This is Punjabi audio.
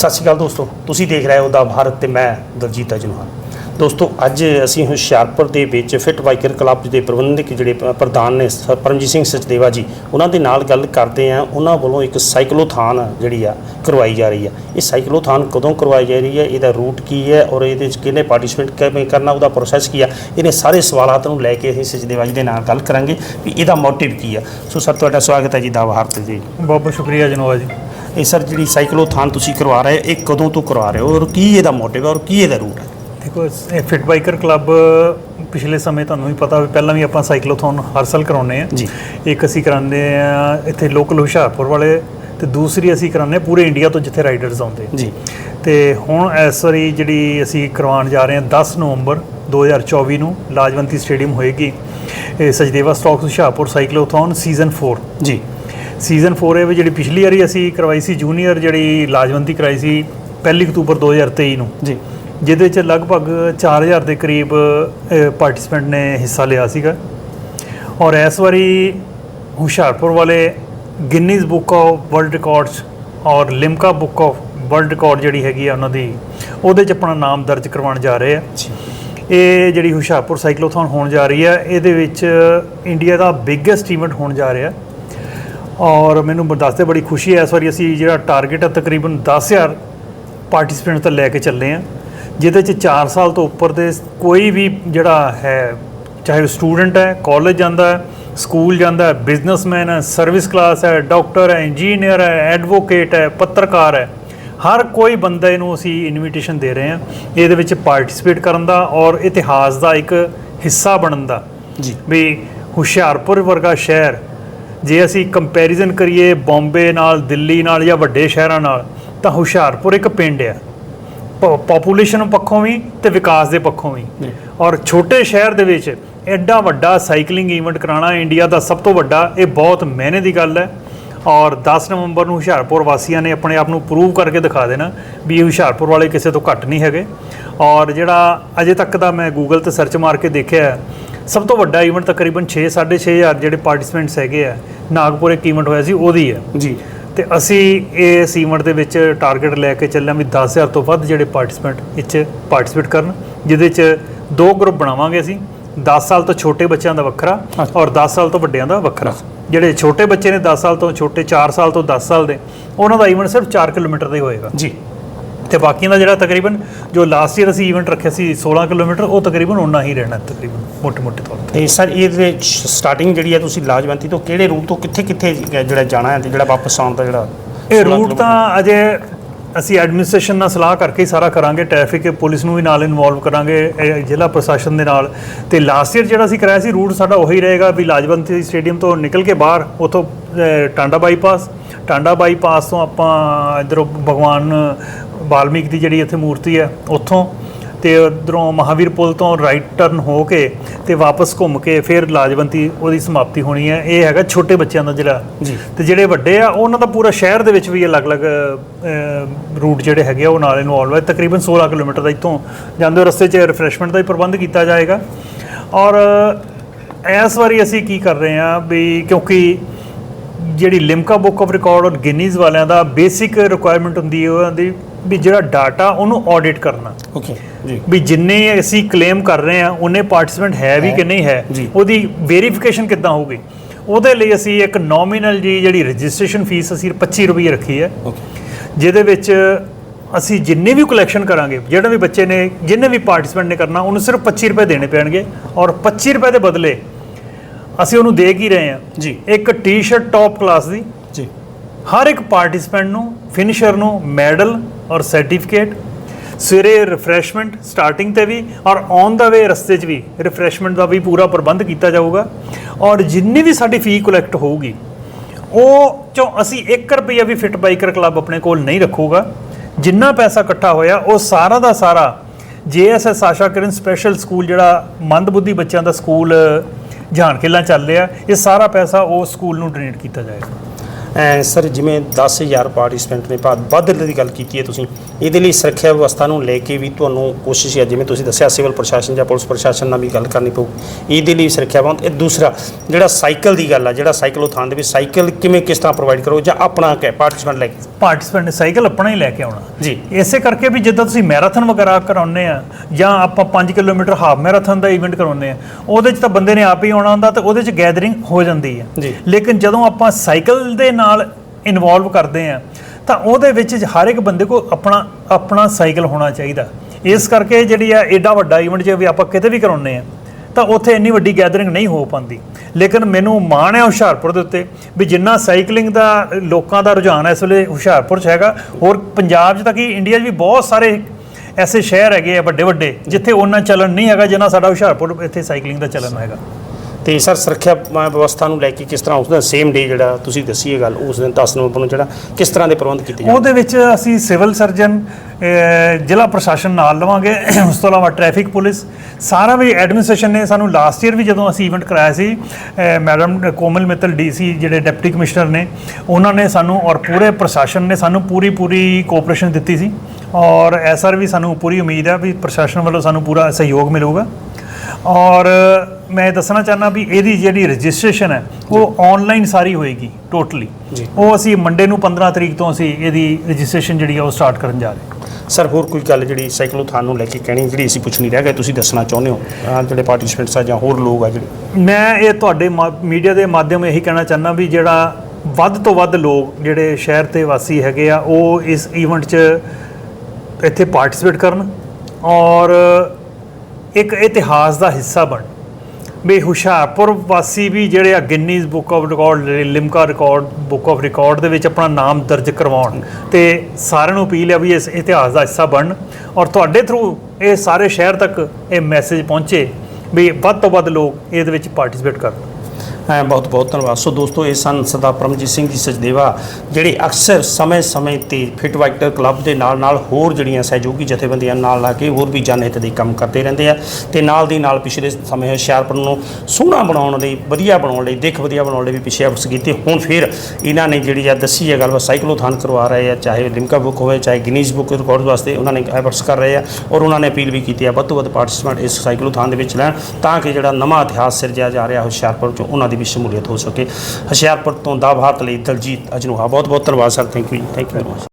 ਸਤਿ ਸ਼੍ਰੀ ਅਕਾਲ ਦੋਸਤੋ, ਤੁਸੀਂ ਦੇਖ ਰਹੇ ਹੋ ਦਾ ਭਾਰਤ ਤੇ ਮੈਂ ਦਲਜੀਤ ਅਜਨਵਾਲ ਦੋਸਤੋ, ਅੱਜ ਅਸੀਂ ਹੁਸ਼ਿਆਰਪੁਰ ਦੇ ਵਿੱਚ ਫਿਟ ਬਾਈਕਰ ਕਲੱਬ ਦੇ ਪ੍ਰਬੰਧਕ ਜਿਹੜੇ ਪ੍ਰਧਾਨ ਨੇ ਸ- ਪਰਮਜੀਤ ਸਿੰਘ ਸਚਦੇਵਾ ਜੀ, ਉਹਨਾਂ ਦੇ ਨਾਲ ਗੱਲ ਕਰਦੇ ਆ ਉਹਨਾਂ ਵੱਲੋਂ ਇੱਕ ਸਾਈਕਲੋਥਾਨ ਜਿਹੜੀ ਆ, ਕਰਵਾਈ ਜਾ ਰਹੀ ਆ। ਇਹ ਸਾਈਕਲੋਥਾਨ ਕਦੋਂ ਕਰਵਾਈ ਜਾ ਰਹੀ ਹੈ ਇਹਦਾ ਰੂਟ ਕੀ ਹੈ? ਔਰ ਇਹਦੇ ਵਿੱਚ ਕਿਹਨੇ ਪਾਰਟਿਸਿਪੇਟ ਕਿਵੇਂ ਕਰਨਾ? ਉਹਦਾ ਪ੍ਰੋਸੈਸ ਕੀ ਆ? ਇਹਨੇ ਸਾਰੇ ਸਵਾਲਾਤ ਨੂੰ ਲੈ ਕੇ ਅਸੀਂ ਸਚਦੇਵਾ ਜੀ ਦੇ ਨਾਲ ਗੱਲ ਕਰਾਂਗੇ ਵੀ ਇਹਦਾ ਮੋਟਿਵ ਕੀ ਆ। ਸੋ ਸਰ, ਤੁਹਾਡਾ ਸਵਾਗਤ ਹੈ ਜੀ ਦਾ ਭਾਰਤ ਜੀ। ਬਹੁਤ ਬਹੁਤ ਸ਼ੁਕਰੀਆ ਜਨੋਵਾ ਜੀ। ਇਹ ਸਰ ਜਿਹੜੀ ਸਾਈਕਲੋਥਾਨ ਤੁਸੀਂ ਕਰਵਾ ਰਹੇ ਹੋ, ਇਹ ਕਦੋਂ ਤੋਂ ਕਰਵਾ ਰਹੇ ਹੋ ਔਰ ਕੀ ਇਹਦਾ ਮੋਟਿਵ ਹੈ ਔਰ ਕੀ ਇਹਦਾ ਰੂਟ ਹੈ? ਦੇਖੋ ਇਹ ਫਿਟ ਬਾਈਕਰ ਕਲੱਬ ਪਿਛਲੇ ਸਮੇਂ ਤੁਹਾਨੂੰ ਵੀ ਪਤਾ ਵੀ ਪਹਿਲਾਂ ਵੀ ਆਪਾਂ ਸਾਈਕਲੋਥੋਨ ਹਰ ਸਾਲ ਕਰਾਉਂਦੇ ਆ ਜੀ। ਇੱਕ ਅਸੀਂ ਕਰਾਉਂਦੇ ਆ ਇੱਥੇ ਲੋਕਲ ਹੁਸ਼ਿਆਰਪੁਰ ਵਾਲੇ ਤੇ ਦੂਸਰੀ ਅਸੀਂ ਕਰਾਉਂਦੇ ਪੂਰੇ ਇੰਡੀਆ ਤੋਂ ਜਿੱਥੇ ਰਾਈਡਰਸ ਆਉਂਦੇ। ਜੀ। ਤੇ ਹੁਣ ਇਸ ਵਾਰੀ ਜਿਹੜੀ ਅਸੀਂ ਕਰਵਾਉਣ ਜਾ ਰਹੇ ਹਾਂ 10 ਨਵੰਬਰ 2024 ਨੂੰ ਲਾਜਵੰਤੀ ਸਟੇਡੀਅਮ ਹੋਏਗੀ। ਇਹ Sachdeva stocks Hoshiarpur cyclothon season 4 ਜੀ। ਸੀਜ਼ਨ 4 ਹੈ ਵੀ ਜਿਹੜੀ ਪਿਛਲੀ ਵਾਰੀ ਅਸੀਂ ਕਰਵਾਈ ਸੀ ਜੂਨੀਅਰ ਜਿਹੜੀ ਲਾਜਵੰਤੀ ਕਰਾਈ ਸੀ 1 ਅਕਤੂਬਰ 2023 ਨੂੰ। ਜੀ। ਜਿਹਦੇ ਚ ਲਗਭਗ 4000 ਦੇ ਕਰੀਬ ਪਾਰਟਿਸਪੈਂਟ ਨੇ ਹਿੱਸਾ ਲਿਆ ਸੀਗਾ। ਔਰ ਇਸ ਵਾਰੀ ਹੁਸ਼ਿਆਰਪੁਰ ਵਾਲੇ Guinness book of world records ਔਰ Limca book of world record ਜਿਹੜੀ ਹੈਗੀ ਆ ਉਹਨਾਂ ਦੀ ਉਹਦੇ ਚ ਆਪਣਾ ਨਾਮ ਦਰਜ ਕਰਵਾਉਣ ਜਾ ਰਹੇ ਆ। ਇਹ ਜਿਹੜੀ ਹੁਸ਼ਿਆਰਪੁਰ ਸਾਈਕਲੋਥੌਨ ਹੋਣ ਜਾ ਰਹੀ ਹੈ ਇਹਦੇ ਵਿੱਚ ਇੰਡੀਆ ਦਾ ਬਿਗੇਸਟ ਇਵੈਂਟ ਹੋਣ ਜਾ ਰਿਹਾ। ਔਰ ਮੈਨੂੰ ਦੱਸਦੇ ਬੜੀ ਖੁਸ਼ੀ ਹੈ ਇਸ ਵਾਰੀ ਅਸੀਂ ਜਿਹੜਾ ਟਾਰਗੇਟ ਹੈ ਤਕਰੀਬਨ 10000 ਪਾਰਟਿਸਪੈਂਟ ਤਾਂ ਲੈ ਕੇ ਚੱਲੇ ਆ ਜਿਹਦੇ ਚ 4 ਸਾਲ ਤੋਂ ਉੱਪਰ ਦੇ ਕੋਈ ਵੀ ਜਿਹੜਾ ਹੈ ਚਾਹੇ ਸਟੂਡੈਂਟ ਹੈ ਕਾਲਜ ਜਾਂਦਾ ਹੈ ਸਕੂਲ ਜਾਂਦਾ ਹੈ ਬਿਜ਼ਨਸਮੈਨ ਹੈ ਸਰਵਿਸ ਕਲਾਸ ਹੈ ਡਾਕਟਰ ਹੈ ਇੰਜੀਨੀਅਰ ਹੈ ਐਡਵੋਕੇਟ ਹੈ ਪੱਤਰਕਾਰ ਹੈ ਹਰ ਕੋਈ ਬੰਦੇ ਨੂੰ ਅਸੀਂ ਇਨਵੀਟੇਸ਼ਨ ਦੇ ਰਹੇ ਹਾਂ ਇਹਦੇ ਵਿੱਚ ਪਾਰਟਿਸਿਪੇਟ ਕਰਨ ਦਾ ਔਰ ਇਤਿਹਾਸ ਦਾ ਇੱਕ ਹਿੱਸਾ ਬਣਨ ਦਾ। ਜੀ। ਵੀ ਹੁਸ਼ਿਆਰਪੁਰ ਵਰਗਾ ਸ਼ਹਿਰ ਜੇ ਅਸੀਂ ਕੰਪੈਰੀਜ਼ਨ ਕਰੀਏ ਬੰਬੇ ਨਾਲ ਦਿੱਲੀ ਨਾਲ ਜਾਂ ਵੱਡੇ ਸ਼ਹਿਰਾਂ ਨਾਲ ਤਾਂ ਹੁਸ਼ਿਆਰਪੁਰ ਇੱਕ ਪਿੰਡ ਆ। ਪੋਪੂਲੇਸ਼ਨ ਪੱਖੋਂ ਵੀ ਤੇ ਵਿਕਾਸ ਦੇ ਪੱਖੋਂ ਵੀ। ਔਰ ਛੋਟੇ ਸ਼ਹਿਰ ਦੇ ਵਿੱਚ ਐਡਾ ਵੱਡਾ ਸਾਈਕਲਿੰਗ ਇਵੈਂਟ ਕਰਾਉਣਾ ਇੰਡੀਆ ਦਾ ਸਭ ਤੋਂ ਵੱਡਾ ਇਹ ਬਹੁਤ ਮਿਹਨਤ ਦੀ ਗੱਲ ਹੈ। ਔਰ 10 ਨਵੰਬਰ ਨੂੰ ਹੁਸ਼ਿਆਰਪੁਰ ਵਾਸੀਆਂ ਨੇ ਆਪਣੇ ਆਪ ਨੂੰ ਪ੍ਰੂਵ ਕਰਕੇ ਦਿਖਾ ਦੇਣਾ ਵੀ ਇਹ ਹੁਸ਼ਿਆਰਪੁਰ ਵਾਲੇ ਕਿਸੇ ਤੋਂ ਘੱਟ ਨਹੀਂ ਹੈਗੇ। ਔਰ ਜਿਹੜਾ ਅਜੇ ਤੱਕ ਦਾ ਮੈਂ ਗੂਗਲ ਤੇ ਸਰਚ ਮਾਰ ਕੇ ਦੇਖਿਆ ਹੈ, ਸਭ ਤੋਂ ਵੱਡਾ ਇਵੈਂਟ ਤਕਰੀਬਨ 6 ਹਜ਼ਾਰ ਜਿਹੜੇ ਪਾਰਟਿਸਪੈਂਟਸ ਹੈਗੇ ਆ ਨਾਗਪੁਰ ਇੱਕ ਇਵੈਂਟ ਹੋਇਆ ਸੀ ਉਹਦੀ ਹੈ ਜੀ। ਤੇ ਅਸੀਂ ਇਸ ਇਵੈਂਟ ਦੇ ਵਿੱਚ ਟਾਰਗੇਟ ਲੈ ਕੇ ਚੱਲਿਆ ਵੀ 10000 ਤੋਂ ਵੱਧ ਜਿਹੜੇ ਪਾਰਟਿਸਪੈਂਟ ਇੱਥੇ ਪਾਰਟਿਸਿਪੇਟ ਕਰਨ ਜਿਹਦੇ 'ਚ ਦੋ ਗਰੁੱਪ ਬਣਾਵਾਂਗੇ ਅਸੀਂ 10 ਸਾਲ ਤੋਂ ਛੋਟੇ ਬੱਚਿਆਂ ਦਾ ਵੱਖਰਾ। ਔਰ 10 ਸਾਲ ਤੋਂ ਵੱਡਿਆਂ ਦਾ ਵੱਖਰਾ। ਜਿਹੜੇ ਛੋਟੇ ਬੱਚੇ ਨੇ 10 ਸਾਲ ਤੋਂ ਛੋਟੇ 4 ਸਾਲ ਤੋਂ 10 ਸਾਲ ਦੇ ਉਹਨਾਂ ਦਾ ਇਵੈਂਟ ਸਿਰਫ 4 ਕਿਲੋਮੀਟਰ ਦਾ ਹੀ ਹੋਏਗਾ। ਜੀ। ਤੇ ਬਾਕੀਆਂ ਦਾ ਜਿਹੜਾ ਤਕਰੀਬਨ ਜੋ ਲਾਸਟ ਈਅਰ ਅਸੀਂ ਇਵੈਂਟ ਰੱਖਿਆ ਸੀ 16 ਕਿਲੋਮੀਟਰ ਉਹ ਤਕਰੀਬਨ ਉਨਾ ਹੀ ਰਹਿਣਾ ਤਕਰੀਬਨ ਮੋਟੇ-ਮੋਟੇ ਤੌਰ ਤੇ। ਤੇ ਸਰ ਇਹਦੇ ਸਟਾਰਟਿੰਗ ਜਿਹੜੀ ਹੈ ਤੁਸੀਂ ਲਾਜਵੰਤੀ ਤੋਂ ਕਿਹੜੇ ਰੂਟ ਤੋਂ ਕਿੱਥੇ-ਕਿੱਥੇ ਜਿਹੜਾ ਜਾਣਾ ਹੈ ਤੇ ਜਿਹੜਾ ਵਾਪਸ ਆਉਣ ਦਾ ਜਿਹੜਾ ਇਹ ਰੂਟ ਤਾਂ ਅਜੇ ਅਸੀਂ ਐਡਮਿਨਿਸਟ੍ਰੇਸ਼ਨ ਨਾਲ ਸਲਾਹ ਕਰਕੇ ਹੀ ਸਾਰਾ ਕਰਾਂਗੇ ਟ੍ਰੈਫਿਕ ਪੁਲਿਸ ਨੂੰ ਵੀ ਨਾਲ ਇਨਵੋਲਵ ਕਰਾਂਗੇ ਜ਼ਿਲ੍ਹਾ ਪ੍ਰਸ਼ਾਸਨ ਦੇ ਨਾਲ। ਤੇ ਲਾਸਟ ਈਅਰ ਜਿਹੜਾ ਅਸੀਂ ਕਰਾਇਆ ਸੀ ਰੂਟ ਸਾਡਾ ਉਹੀ ਰਹੇਗਾ ਵੀ ਲਾਜਵੰਤੀ ਸਟੇਡੀਅਮ ਤੋਂ ਨਿਕਲ ਕੇ ਬਾਹਰ ਉਥੋਂ ਟਾਂਡਾ ਬਾਈਪਾਸ ਟਾਂਡਾ ਬਾਈਪਾਸ ਤੋਂ ਆਪਾਂ ਇਧਰੋਂ ਭਗਵਾਨ ਵਾਲਮੀਕ ਦੀ ਜਿਹੜੀ ਇੱਥੇ ਮੂਰਤੀ ਹੈ ਉੱਥੋਂ ਤੇ ਉਧਰੋਂ ਮਹਾਵੀਰ ਪੁਲ ਤੋਂ ਰਾਈਟ ਟਰਨ ਹੋ ਕੇ ਤੇ ਵਾਪਸ ਘੁੰਮ ਕੇ ਫਿਰ ਲਾਜਵੰਤੀ ਉਹਦੀ ਸਮਾਪਤੀ ਹੋਣੀ ਹੈ। ਇਹ ਹੈਗਾ ਛੋਟੇ ਬੱਚਿਆਂ ਦਾ ਜਿਹੜਾ ਤੇ ਜਿਹੜੇ ਵੱਡੇ ਆ ਉਹਨਾਂ ਦਾ ਪੂਰਾ ਸ਼ਹਿਰ ਦੇ ਵਿੱਚ ਵੀ ਅਲੱਗ-ਅਲੱਗ ਰੂਟ ਜਿਹੜੇ ਹੈਗੇ ਆ ਉਹ ਨਾਲ ਇਨਵੋਲਵ ਹੈ ਤਕਰੀਬਨ 16 ਕਿਲੋਮੀਟਰ ਦਾ ਇੱਥੋਂ ਜਾਂਦੇ ਰਸਤੇ 'ਚ ਰਿਫਰੈਸ਼ਮੈਂਟ ਦਾ ਵੀ ਪ੍ਰਬੰਧ ਕੀਤਾ ਜਾਏਗਾ। ਔਰ ਇਸ ਵਾਰੀ ਅਸੀਂ ਕੀ ਕਰ ਰਹੇ ਹਾਂ ਵੀ ਕਿਉਂਕਿ ਜਿਹੜੀ ਲਿਮਕਾ ਬੁੱਕ ਆਫ ਰਿਕਾਰਡ ਔਰ ਗਿਨੀਜ਼ ਵਾਲਿਆਂ ਦਾ ਬੇਸਿਕ ਰਿਕੁਆਇਰਮੈਂਟ ਹੁੰਦੀ ਹੈ ਉਹਨਾਂ ਦੀ ਵੀ ਜਿਹੜਾ ਡਾਟਾ ਉਹਨੂੰ ਆਡਿਟ ਕਰਨਾ। ਓਕੇ ਜੀ। ਵੀ ਜਿੰਨੇ ਅਸੀਂ ਕਲੇਮ ਕਰ ਰਹੇ ਆ ਉਹਨੇ ਪਾਰਟਿਸਪੈਂਟ ਹੈ ਵੀ ਕਿ ਨਹੀਂ ਹੈ। ਉਹਦੀ ਵੈਰੀਫਿਕੇਸ਼ਨ ਕਿੱਦਾਂ ਹੋਊਗੀ? ਉਹਦੇ ਲਈ ਅਸੀਂ ਇੱਕ ਨੋਮੀਨਲ ਜੀ ਜਿਹੜੀ ਰਜਿਸਟ੍ਰੇਸ਼ਨ ਫੀਸ ਅਸੀਂ 25 ਰੁਪਏ ਰੱਖੀ ਹੈ। ਓਕੇ ਜਿਹਦੇ ਵਿੱਚ ਅਸੀਂ ਜਿੰਨੇ ਵੀ ਕਲੈਕਸ਼ਨ ਕਰਾਂਗੇ ਜਿਹੜੇ ਵੀ ਬੱਚੇ ਨੇ ਜਿੰਨੇ ਵੀ ਪਾਰਟਿਸਪੈਂਟ ਨੇ ਕਰਨਾ ਉਹਨੂੰ ਸਿਰਫ 25 ਰੁਪਏ ਦੇਣੇ ਪੈਣਗੇ। ਔਰ 25 ਰੁਪਏ ਦੇ ਬਦਲੇ ਅਸੀਂ ਉਹਨੂੰ ਦੇ ਕੀ ਰਹੇ ਹਾਂ? ਜੀ। ਇੱਕ ਟੀ-ਸ਼ਰਟ ਟੌਪ ਕਲਾਸ ਦੀ ਹਰ ਇੱਕ ਪਾਰਟਿਸਪੈਂਟ ਨੂੰ, ਫਿਨਿਸ਼ਰ ਨੂੰ ਮੈਡਲ ਔਰ ਸਰਟੀਫਿਕੇਟ, ਸਵੇਰੇ ਰਿਫਰੈਸ਼ਮੈਂਟ ਸਟਾਰਟਿੰਗ ਤੇ ਵੀ ਔਰ ਔਨ ਦਾ ਵੇ ਰਸਤੇ 'ਚ ਵੀ ਰਿਫਰੈਸ਼ਮੈਂਟ ਦਾ ਵੀ ਪੂਰਾ ਪ੍ਰਬੰਧ ਕੀਤਾ ਜਾਊਗਾ। ਔਰ ਜਿੰਨੀ ਵੀ ਸਾਡੀ ਫੀ ਕਲੈਕਟ ਹੋਊਗੀ, ਉਹ ਚੋਂ ਅਸੀਂ 1 ਰੁਪਈਆ ਵੀ ਫਿਟ ਬਾਈਕਰ ਕਲੱਬ ਆਪਣੇ ਕੋਲ ਨਹੀਂ ਰੱਖੂਗਾ। ਜਿੰਨਾ ਪੈਸਾ ਇਕੱਠਾ ਹੋਇਆ, ਉਹ ਸਾਰਾ ਦਾ ਸਾਰਾ ਜੇਐਸਐਸ ਆਸ਼ਾ ਕਿਰਨ ਸਪੈਸ਼ਲ ਸਕੂਲ ਜਿਹੜਾ ਮੰਦਬੁੱਧੀ ਬੱਚਿਆਂ ਦਾ ਸਕੂਲ ਜਾਣ ਕਿਲਾ ਚੱਲ ਰਿਹਾ, ਇਹ ਸਾਰਾ ਪੈਸਾ ਉਹ ਸਕੂਲ ਨੂੰ ਡੋਨੇਟ ਕੀਤਾ ਜਾਏਗਾ। ਸਰ ਜਿਵੇਂ 10000 ਪਾਰਟਿਸਪੈਂਟ ਨੇ ਵੱਧ ਦੀ ਗੱਲ ਕੀਤੀ ਹੈ ਤੁਸੀਂ। ਇਹਦੇ ਲਈ ਸੁਰੱਖਿਆ ਵਿਵਸਥਾ ਨੂੰ ਲੈ ਕੇ ਵੀ ਤੁਹਾਨੂੰ ਕੋਸ਼ਿਸ਼ ਹੈ ਜਿਵੇਂ ਤੁਸੀਂ ਦੱਸਿਆ ਸਿਵਲ ਪ੍ਰਸ਼ਾਸਨ ਜਾਂ ਪੁਲਿਸ ਪ੍ਰਸ਼ਾਸਨ ਨਾਲ ਵੀ ਗੱਲ ਕਰਨੀ ਪਊ। ਇਹਦੇ ਲਈ ਸੁਰੱਖਿਆ ਬਹੁਤ ਇਹ ਦੂਸਰਾ ਜਿਹੜਾ ਸਾਈਕਲ ਦੀ ਗੱਲ ਆ ਜਿਹੜਾ ਸਾਈਕਲੋਥਾਨ ਦੇ ਵਿੱਚ ਸਾਈਕਲ ਕਿਵੇਂ ਕਿਸ ਤਰ੍ਹਾਂ ਪ੍ਰੋਵਾਈਡ ਕਰੋ ਜਾਂ ਆਪਣਾ ਪਾਰਟਿਸਪੈਂਟ ਲੈ ਕੇ? ਪਾਰਟਿਸਪੈਂਟ ਨੇ ਸਾਈਕਲ ਆਪਣਾ ਹੀ ਲੈ ਕੇ ਆਉਣਾ। ਜੀ। ਇਸੇ ਕਰਕੇ ਵੀ ਜਿੱਦਾਂ ਤੁਸੀਂ ਮੈਰਾਥਨ ਵਗੈਰਾ ਕਰਾਉਂਦੇ ਆ ਜਾਂ ਆਪਾਂ 5 ਕਿਲੋਮੀਟਰ ਹਾਫ ਮੈਰਾਥਨ ਦਾ ਇਵੈਂਟ ਕਰਾਉਂਦੇ ਆ ਉਹਦੇ 'ਚ ਤਾਂ ਬੰਦੇ ਨੇ ਆਪ ਹੀ ਆਉਣਾ ਹੁੰਦਾ ਤੇ ਉਹਦੇ 'ਚ ਗੈਦਰਿੰਗ ਹੋ ਜਾਂਦੀ ਹੈ ਜੀ। ਲੇਕਿਨ ਜਦੋਂ ਆਪਾਂ ਸਾਈਕਲ ਦੇ ਨਾਲ ਇਨਵੋਲਵ ਕਰਦੇ ਆ, ਤਾਂ ਉਹਦੇ ਵਿੱਚ ਹਰ ਇੱਕ ਬੰਦੇ ਕੋਲ ਆਪਣਾ ਆਪਣਾ ਸਾਈਕਲ ਹੋਣਾ ਚਾਹੀਦਾ। ਇਸ ਕਰਕੇ ਜਿਹੜੀ ਆ ਐਡਾ ਵੱਡਾ ਇਵੈਂਟ ਜੇ ਵੀ ਆਪਾਂ ਕਿਤੇ ਵੀ ਕਰਾਉਂਦੇ ਆ, ਤਾਂ ਉੱਥੇ ਇੰਨੀ ਵੱਡੀ ਗੈਦਰਿੰਗ ਨਹੀਂ ਹੋ ਪਾਉਂਦੀ। ਲੇਕਿਨ ਮੈਨੂੰ ਮਾਣ ਹੈ ਹੁਸ਼ਿਆਰਪੁਰ ਦੇ ਉੱਤੇ ਵੀ ਜਿੰਨਾ ਸਾਈਕਲਿੰਗ ਦਾ, ਲੋਕਾਂ ਦਾ ਰੁਝਾਨ ਇਸ ਵੇਲੇ ਹੁਸ਼ਿਆਰਪੁਰ 'ਚ ਹੈਗਾ, ਹੋਰ ਪੰਜਾਬ 'ਚ ਤਾਂ ਕੀ ਇੰਡੀਆ 'ਚ ਵੀ ਬਹੁਤ ਸਾਰੇ ਐਸੇ ਸ਼ਹਿਰ ਹੈਗੇ ਆ ਵੱਡੇ ਵੱਡੇ ਜਿੱਥੇ ਉਹਨਾਂ ਚੱਲਣ ਨਹੀਂ ਹੈਗਾ, ਜਿੰਨਾ ਸਾਡਾ ਹੁਸ਼ਿਆਰਪੁਰ ਇੱਥੇ ਸਾਈਕਲਿੰਗ ਦਾ ਚੱਲਣ ਹੈਗਾ। ਤੇ ਸਰ, ਸੁਰੱਖਿਆ ਵਿਵਸਥਾ ਨੂੰ ਲੈ ਕੇ ਕਿਸ ਤਰ੍ਹਾਂ ਉਸ ਦਿਨ ਸੇਮ ਡੇ ਜਿਹੜਾ ਤੁਸੀਂ ਦੱਸੀ ਇਹ ਗੱਲ, ਉਸ ਦਿਨ 10 ਨਵੰਬਰ ਨੂੰ ਜਿਹੜਾ ਕਿਸ ਤਰ੍ਹਾਂ ਦੇ ਪ੍ਰਬੰਧ ਕੀਤੇ ਜਾਣ ਉਹਦੇ ਵਿੱਚ ਅਸੀਂ ਸਿਵਲ ਸਰਜਨ ਜ਼ਿਲ੍ਹਾ ਪ੍ਰਸ਼ਾਸਨ ਨਾਲ ਲਵਾਂਗੇ। ਉਸ ਤੋਂ ਇਲਾਵਾ ਟ੍ਰੈਫਿਕ ਪੁਲਿਸ, ਸਾਰਾ ਵੀ ਐਡਮਿਨਿਸਟ੍ਰੇਸ਼ਨ ਨੇ ਸਾਨੂੰ ਲਾਸਟ ਈਅਰ ਵੀ ਜਦੋਂ ਅਸੀਂ ਇਵੈਂਟ ਕਰਾਇਆ ਸੀ ਮੈਡਮ ਕੋਮਲ ਮਿੱਤਲ ਡੀਸੀ ਜਿਹੜੇ ਡਿਪਟੀ ਕਮਿਸ਼ਨਰ ਨੇ, ਉਹਨਾਂ ਨੇ ਸਾਨੂੰ ਔਰ ਪੂਰੇ ਪ੍ਰਸ਼ਾਸਨ ਨੇ ਸਾਨੂੰ ਪੂਰੀ ਪੂਰੀ ਕੋਆਪਰੇਸ਼ਨ ਦਿੱਤੀ ਸੀ। ਔਰ ਐਸਆਰ ਵੀ ਸਾਨੂੰ ਪੂਰੀ ਉਮੀਦ ਹੈ ਵੀ ਪ੍ਰਸ਼ਾਸਨ ਵੱਲੋਂ ਸਾਨੂੰ ਪੂਰਾ ਸਹਿਯੋਗ ਮਿਲੂਗਾ। ਔਰ ਮੈਂ ਦੱਸਣਾ ਚਾਹਨਾ ਵੀ ਇਹਦੀ ਜਿਹੜੀ ਰਜਿਸਟ੍ਰੇਸ਼ਨ ਹੈ ਉਹ ਆਨਲਾਈਨ ਸਾਰੀ ਹੋਏਗੀ ਟੋਟਲੀ। ਉਹ ਅਸੀਂ ਮੰਡੇ ਨੂੰ 15 ਤਰੀਕ ਤੋਂ ਅਸੀਂ ਇਹਦੀ ਰਜਿਸਟ੍ਰੇਸ਼ਨ ਜਿਹੜੀ ਆ ਉਹ ਸਟਾਰਟ ਕਰਨ ਜਾ ਰਹੇ ਹਾਂ। ਸਰ ਹੋਰ ਕੋਈ ਗੱਲ ਜਿਹੜੀ ਸਾਈਕਲੋਥਾਨ ਨੂੰ ਲੈ ਕੇ ਕਹਿਣੀ ਜਿਹੜੀ ਅਸੀਂ ਪੁੱਛਣੀ ਰਹਿ ਗਏ ਤੁਸੀਂ ਦੱਸਣਾ ਚਾਹੁੰਦੇ ਹੋ? ਅਹ ਜਿਹੜੇ ਪਾਰਟਿਸਪੈਂਟਸ ਆ ਜਾਂ ਹੋਰ ਲੋਕ ਆ ਜਿਹੜੇ? ਮੈਂ ਇਹ ਤੁਹਾਡੇ ਮੀਡੀਆ ਦੇ ਮਾਧਿਅਮ ਇਹੀ ਕਹਿਣਾ ਚਾਹੁੰਦਾ ਵੀ ਜਿਹੜਾ ਵੱਧ ਤੋਂ ਵੱਧ ਲੋਕ ਜਿਹੜੇ ਸ਼ਹਿਰ ਤੇ ਵਾਸੀ ਹੈਗੇ ਆ ਉਹ ਇਸ ਇਵੈਂਟ 'ਚ ਇੱਥੇ ਪਾਰਟਿਸਿਪੇਟ ਕਰਨ ਔਰ ਇੱਕ ਇਤਿਹਾਸ ਦਾ ਹਿੱਸਾ ਬਣ। ਵੀ ਹੁਸ਼ਿਆਰਪੁਰ ਵਾਸੀ ਵੀ ਜਿਹੜੇ ਆ Guinness book of record Limca record book of record ਦੇ ਵਿੱਚ ਆਪਣਾ ਨਾਮ ਦਰਜ ਕਰਵਾਉਣ ਤੇ ਸਾਰਿਆਂ ਨੂੰ ਅਪੀਲ ਹੈ ਵੀ ਇਸ ਇਤਿਹਾਸ ਦਾ ਹਿੱਸਾ ਬਣਨ ਔਰ ਤੁਹਾਡੇ ਥਰੂ ਇਹ ਸਾਰੇ ਸ਼ਹਿਰ ਤੱਕ ਇਹ ਮੈਸੇਜ ਪਹੁੰਚੇ ਵੀ ਵੱਧ ਤੋਂ ਵੱਧ ਲੋਕ ਇਹਦੇ ਵਿੱਚ ਪਾਰਟਿਸਿਪੇਟ ਕਰਨ। ਬਹੁਤ ਬਹੁਤ ਧੰਨਵਾਦ। ਸੋ ਦੋਸਤੋ, ਇਹ ਸਨ ਸਰਦਾਰ ਪਰਮਜੀਤ ਸਿੰਘ ਜੀ ਸਜਦੇਵਾ ਜਿਹੜੇ ਅਕਸਰ ਸਮੇਂ-ਸਮੇਂ ਤੇ ਫਿਟ ਵਾਈਟਰ ਕਲੱਬ ਦੇ ਨਾਲ-ਨਾਲ ਹੋਰ ਜਿਹੜੀਆਂ ਸਹਿਯੋਗੀ ਜਥੇਬੰਦੀਆਂ ਨਾਲ ਲਾ ਕੇ ਹੋਰ ਵੀ ਜਨਹਿਤ ਦੇ ਕੰਮ ਕਰਦੇ ਰਹਿੰਦੇ ਆ ਤੇ ਨਾਲ ਦੀ ਨਾਲ ਪਿਛਲੇ ਸਮੇਂ ਹੁਸ਼ਿਆਰਪੁਰ ਨੂੰ ਸੋਹਣਾ ਬਣਾਉਣ ਲਈ, ਵਧੀਆ ਬਣਾਉਣ ਲਈ, ਦਿੱਖ ਵਧੀਆ ਬਣਾਉਣ ਲਈ ਵੀ ਪਿਛੇ ਐਫਰਟਸ ਕੀਤੇ। ਹੁਣ ਫਿਰ ਇਹਨਾਂ ਨੇ ਜਿਹੜੀ ਆ ਦੱਸੀ ਹੈ ਗੱਲ ਸਾਈਕਲੋਥਾਨ ਕਰਵਾ ਰਹੇ ਆ, ਚਾਹੇ ਲਿਮਕਾ ਬੁੱਕ ਹੋਵੇ, ਚਾਹੇ ਗਿਨੀਜ਼ ਬੁੱਕ ਰਿਕਾਰਡ ਵਾਸਤੇ ਉਹਨਾਂ ਨੇ ਐਫਰਟਸ ਕਰ ਰਹੇ ਆ ਔਰ ਉਹਨਾਂ ਨੇ ਅਪੀਲ ਵੀ ਕੀਤੀ ਆ, ਵੱਧ ਤੋਂ ਵੱਧ ਪਾਰਟਿਸਪੈਂਟ ਇਸ ਸਾਈਕਲੋਥਾਨ ਦੇ ਵਿੱਚ ਲੈਣ ਤਾਂ ਕਿ ਜਿਹੜਾ ਨਵਾਂ ਇਤਿਹਾਸ ਸਿਰਜਿਆ ਜਾ ਰਿਹਾ ਹੁਸ਼ਿਆਰਪੁਰ ਚੋਂ ਉਹਨਾਂ ਦੀ ਵੀ ਸ਼ਮੂਲੀਅਤ ਹੋ ਸਕੇ। ਹੁਸ਼ਿਆਰਪੁਰ ਤੋਂ ਦਾ ਭਾਰਤ ਲਈ ਦਲਜੀਤ ਅਜਨੂਹਾ ਬਹੁਤ ਬਹੁਤ ਧੰਨਵਾਦ sir thank you ji thank you